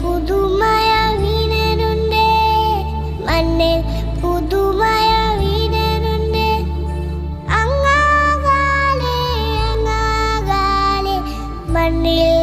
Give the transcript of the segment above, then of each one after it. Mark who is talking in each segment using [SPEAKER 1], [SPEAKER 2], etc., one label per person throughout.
[SPEAKER 1] പുതുമയ വീണരുണ്ട് മണ്ണിൽ പുതുമയ വീണരുണ്ട് അങ്ങാകാലെ അങ്ങാകാലെ മണ്ണിൽ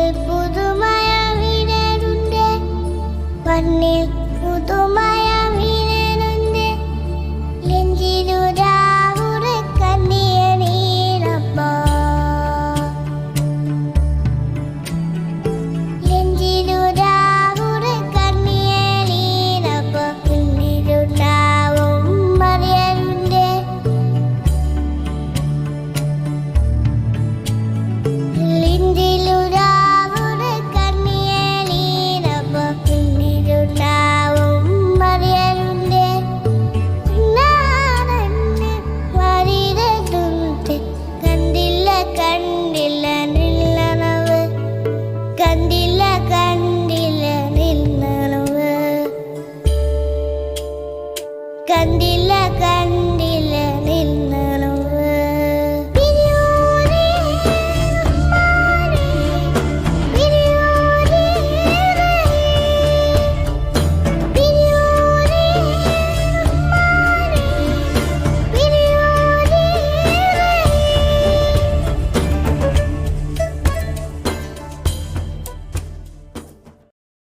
[SPEAKER 1] ಕಂದಿಲ್ಲಗ